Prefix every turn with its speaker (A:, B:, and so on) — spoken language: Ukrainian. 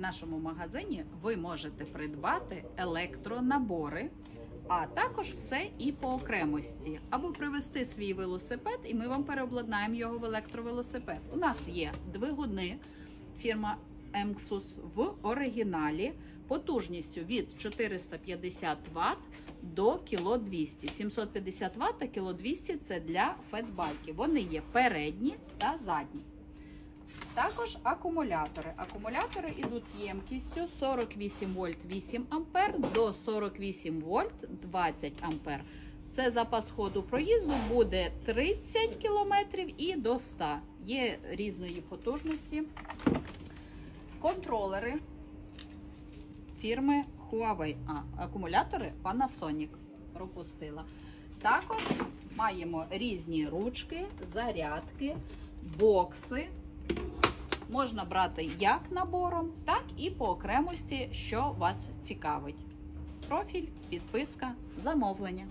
A: в нашому магазині ви можете придбати електронабори, а також все і по окремості, або привезти свій велосипед, і ми вам переобладнаємо його в електровелосипед. У нас є двигуни фірма Емксус в оригіналі потужністю від 450 Вт до кіло 200. 750 Вт та кіло 200 це для фетбайків. Вони є передні та задні. Також акумулятори. Акумулятори йдуть ємкістю 48 вольт 8 ампер до 48 вольт 20 ампер. Це запас ходу проїзду буде 30 км і до 100. Є різної потужності. Контролери фірми Huawei. А, акумулятори Panasonic. Пропустила. Також маємо різні ручки, зарядки, бокси. Можна брати як набором, так і по окремості, що вас цікавить. Профіль, підписка, замовлення.